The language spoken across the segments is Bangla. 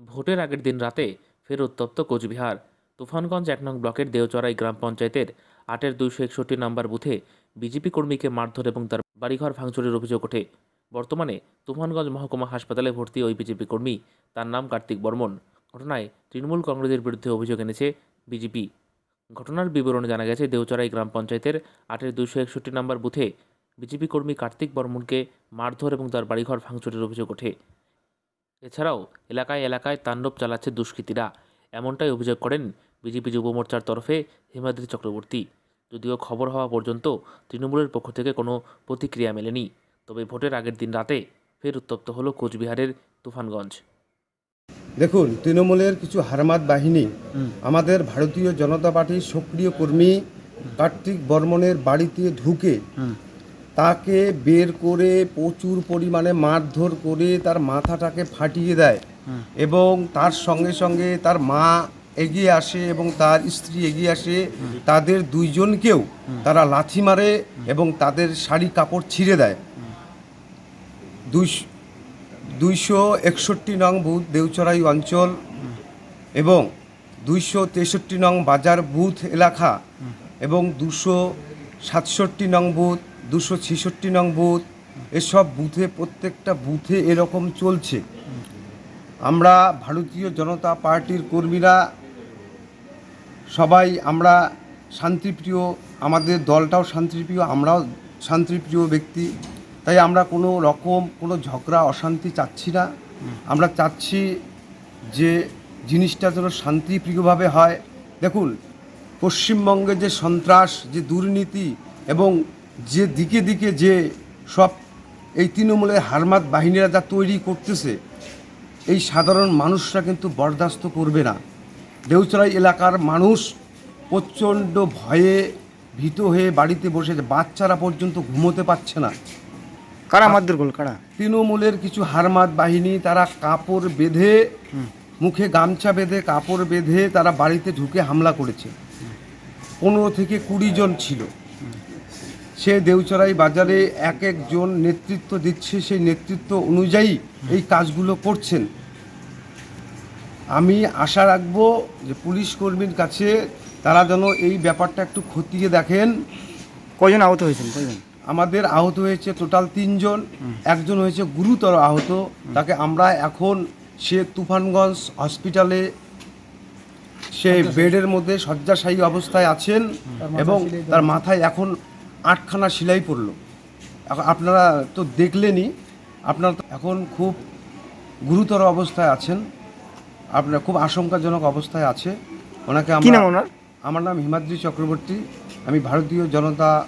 ভোটের আগের দিন রাতে ফের উত্তপ্ত কোচবিহার। তুফানগঞ্জ এক নং ব্লকের দেওচড়াই গ্রাম পঞ্চায়েতের আটের দুইশো একষট্টি নম্বর বুথে বিজেপি কর্মীকে মারধর এবং তার বাড়িঘর ভাঙচুরের অভিযোগ ওঠে। বর্তমানে তুফানগঞ্জ মহকুমা হাসপাতালে ভর্তি ওই বিজেপি কর্মী, তার নাম কার্তিক বর্মন। ঘটনায় তৃণমূল কংগ্রেসের বিরুদ্ধে অভিযোগ এনেছে বিজেপি। ঘটনার বিবরণে জানা গেছে, দেওচড়াই গ্রাম পঞ্চায়েতের আটের দুইশো একষট্টি নম্বর বুথে বিজেপি কর্মী কার্তিক বর্মনকে মারধর এবং তার বাড়িঘর ভাঙচুরের অভিযোগ ওঠে। এছাড়াও এলাকায় এলাকায় তাণ্ডব চালাচ্ছে দুষ্কৃতীরা। এমনটাই অভিযোগ করেন বিজেপি যুব মোর্চার তরফে হিমাদ্রি চক্রবর্তী। যদিও খবর হওয়া পর্যন্ত তৃণমূলের পক্ষ থেকে কোনো প্রতিক্রিয়া মেলেনি। তবে ভোটের আগের দিন রাতে ফের উত্তপ্ত হলো কোচবিহারের তুফানগঞ্জ। দেখুন তৃণমূলের কিছু হারমাত বাহিনী আমাদের ভারতীয় জনতা পার্টির সক্রিয় কর্মী কার্তিক বর্মনের বাড়িতে ঢুকে তাকে বের করে প্রচুর পরিমাণে মারধর করে তার মাথাটাকে ফাটিয়ে দেয় এবং তার সঙ্গে সঙ্গে তার মা এগিয়ে আসে এবং তার স্ত্রী এগিয়ে আসে তাদের দুইজনকেও তারা লাথি মারে এবং তাদের শাড়ি কাপড় ছিঁড়ে দেয়। দুইশ দুইশো একষট্টি নং বুথ দেউচড়াই অঞ্চল এবং দুইশো তেষট্টি নং বাজার বুথ এলাকা এবং দুশো সাতষট্টি নং বুথ দুশো ছেষট্টি নং বুথ, এসব বুথে প্রত্যেকটা বুথে এরকম চলছে। আমরা ভারতীয় জনতা পার্টির কর্মীরা, সবাই আমরা শান্তিপ্রিয়, আমাদের দলটাও শান্তিপ্রিয়, আমরাও শান্তিপ্রিয় ব্যক্তি। তাই আমরা কোনো রকম কোনো ঝগড়া, অশান্তি চাচ্ছি না। আমরা চাচ্ছি যে জিনিসটা যেন শান্তিপ্রিয়ভাবে হয়। দেখুন, পশ্চিমবঙ্গে যে সন্ত্রাস, যে দুর্নীতি এবং যে দিকে দিকে যে সব এই তৃণমূলের হারমাত বাহিনীরা যা তৈরি করতেছে এই সাধারণ মানুষরা কিন্তু বরদাস্ত করবে না। দেউচড়াই এলাকার মানুষ প্রচণ্ড ভয়ে ভীত হয়ে বাড়িতে বসে বাচ্চারা পর্যন্ত ঘুমোতে পারছে না। কারা করল? কারা? তৃণমূলের কিছু হারমাত বাহিনী তারা কাপড় বেঁধে মুখে গামছা বেঁধে কাপড় বেঁধে তারা বাড়িতে ঢুকে হামলা করেছে। পনেরো থেকে কুড়ি জন ছিল। সে দেউচড়াই বাজারে এক একজন নেতৃত্ব দিচ্ছে সেই নেতৃত্ব অনুযায়ী এই কাজগুলো করছেন। আমি আশা রাখব যে পুলিশ কর্মীর কাছে তারা যেন এই ব্যাপারটা একটু খতিয়ে দেখেন। কজন আহত হয়েছেন? কজন আমাদের আহত হয়েছে টোটাল তিনজন। একজন হয়েছে গুরুতর আহত তাকে আমরা এখন সে তুফানগঞ্জ হসপিটালে সে বেডের মধ্যে শয্যাশায়ী অবস্থায় আছেন এবং তার মাথায় এখন আটখানা সেলাই পড়ল এখন আপনারা তো দেখলেনই আপনারা তো এখন খুব গুরুতর অবস্থায় আছেন। আপনার খুব আশঙ্কাজনক অবস্থায় আছে। ওনাকে কি নাম ওনার? আমার নাম হিমাদ্রি চক্রবর্তী। আমি ভারতীয় জনতা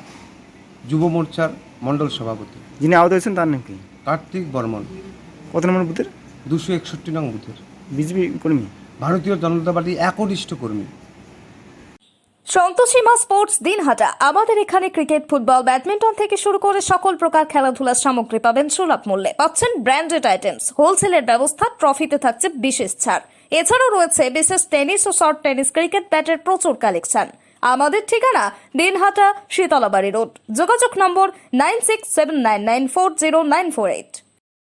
যুব মোর্চার মণ্ডল সভাপতি। যিনি আহত হয়েছেন তার নাম কি? কার্তিক বর্মন। কত নম্বর বুথের? দুশো একষট্টি নং বুথের। বিজেপি কর্মী? ভারতীয় জনতা পার্টি একনিষ্ঠ কর্মী। সন্তোষীমা স্পোর্টস দিনহাটা। আমাদের এখানে ক্রিকেট, ফুটবল, ব্যাডমিন্টন থেকে শুরু করে সকল প্রকার খেলাধুলার সামগ্রী পাবেন সুলভ মূল্যে। পাচ্ছেন ব্র্যান্ডেড আইটেমস হোলসেলের ব্যবস্থা ট্রফিতে থাকছে বিশেষ ছাড়। এছাড়াও রয়েছে বিশেষ টেনিস ও শর্ট টেনিস ক্রিকেট ব্যাটের প্রচুর কালেকশন আমাদের ঠিকানা দিনহাটা শীতলাবাড়ি রোড যোগাযোগ নম্বর nine six seven nine nine four zero nine four eight